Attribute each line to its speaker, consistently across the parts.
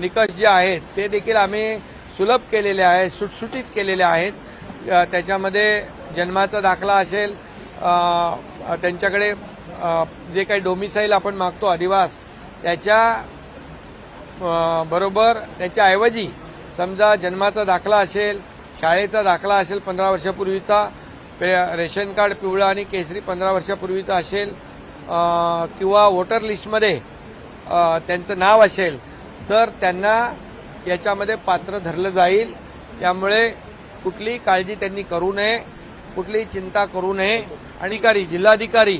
Speaker 1: निकष जे आहेत ते देखील आम्ही सुलभ केलेले आहेत सुटसुटीत केलेले आहेत. त्याच्यामध्ये जन्माचा दाखला असेल त्यांच्याकडे जे काही डोमिसाईल आपण मागतो अधिवास त्याच्या बरोबर त्याच्याऐवजी समजा जन्माचा दाखला असेल शाळेचा दाखला असेल पंधरा वर्षापूर्वीचा पे- रेशन कार्ड पिवळं आणि केसरी पंधरा वर्षापूर्वीचा असेल किंवा वोटर लिस्टमध्ये त्यांचं नाव असेल तर त्यांना याच्यामध्ये पात्र धरलं जाईल. त्यामुळे कुठलीही काळजी त्यांनी करू नये कुठलीही चिंता करू नये. अधिकारी जिल्हाधिकारी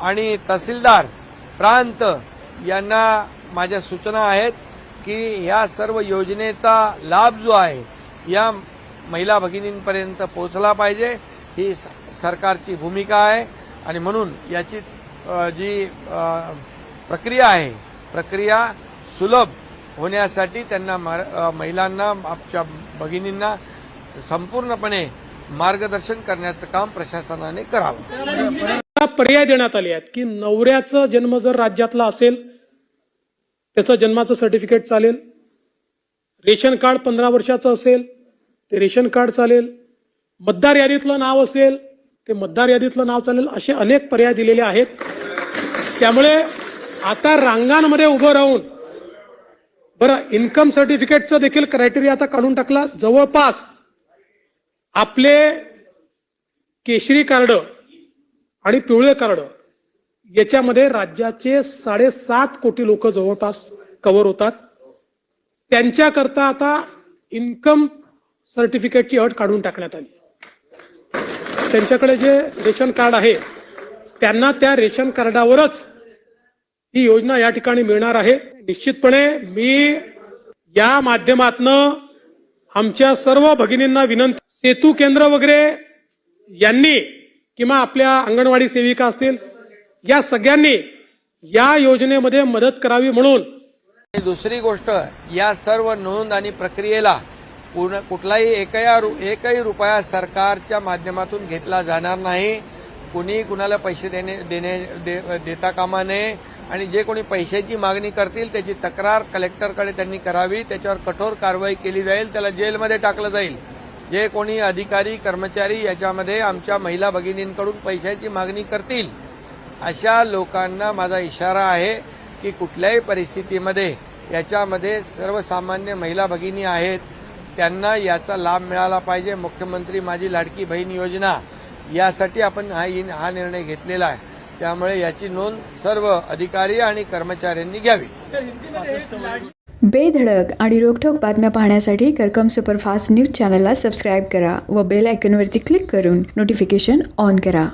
Speaker 1: आणि तहसीलदार प्रांत यांना माझ्या सूचना आहेत की या सर्व योजनेचा लाभ जो आहे या महिला भगिनींपर्यंत पोहोचला पाहिजे ही सरकारची भूमिका आहे. आणि म्हणून याची जी प्रक्रिया आहे प्रक्रिया सुलभ होण्यासाठी त्यांना महिलांना आमच्या भगिनींना संपूर्णपणे मार्गदर्शन करण्याचं काम प्रशासनाने करावं.
Speaker 2: पर्याय देण्यात आले आहेत की नवऱ्याचा जन्म जर राज्यातला असेल त्याचं जन्माचं सर्टिफिकेट चालेल रेशन कार्ड पंधरा वर्षाचं असेल ते रेशन कार्ड चालेल मतदार यादीतलं नाव असेल ते मतदार यादीतलं नाव चालेल असे अनेक पर्याय दिलेले आहेत. त्यामुळे आता रांगांमध्ये उभं राहून बरं इन्कम सर्टिफिकेटचं देखील क्रायटेरिया आता काढून टाकला. जवळपास आपले केशरी कार्ड आणि पिवळे कार्ड याच्यामध्ये राज्याचे साडेसात कोटी लोक जवळपास कव्हर होतात. त्यांच्याकरता आता इन्कम सर्टिफिकेटची अट काढून टाकण्यात आली. त्यांच्याकडे जे रेशन कार्ड आहे त्यांना त्या रेशन कार्डावरच ही योजना या ठिकाणी मिळणार आहे. निश्चितपणे मी या माध्यमातनं आमच्या सर्व भगिनींना विनंती सेतू केंद्र वगैरे यांनी किंवा आपल्या अंगणवाडी सेविका असतील या सगळ्यांनी या योजनेमध्ये मदत करावी म्हणून.
Speaker 1: दुसरी गोष्ट या सर्व नोंद आणि प्रक्रियेला पूर्ण कुठलाही एकया रु- एकही रुपया सरकारच्या माध्यमातून घेतला जाणार नाही. कुणी कुणाला पैसे देणे देणे दे- देता कामा नये. आणि जे कोणी पैशाची मागणी करतील त्याची तक्रार कलेक्टरकडे त्यांनी करावी. त्याच्यावर कठोर कारवाई केली जाईल. त्याला जेलमध्ये टाकलं जाईल. जे कोणी अधिकारी कर्मचारी याच्यामध्ये आमच्या महिला भगिनींकडून पैशाची मागणी करतील अशा लोकांना माझा इशारा आहे की कुठल्याही परिस्थितीमध्ये याच्यामध्ये सर्वसामान्य महिला भगिनी आहेत. त्यांना याचा लाभ मिळाला पाहिजे. मुख्यमंत्री माझी लाडकी बहीण योजना यासाठी आपण हा इन- हा निर्णय घेतलेला आहे. त्यामुळे याची नोंद सर्व अधिकारी आणि कर्मचाऱ्यांनी घ्यावी.
Speaker 3: बेधडक आणि रोखठोक बातम्या पाहण्यासाठी करकम सुपरफास्ट न्यूज चॅनलला सबस्क्राईब करा व बेल आयकॉनवरती क्लिक करून नोटिफिकेशन ऑन करा.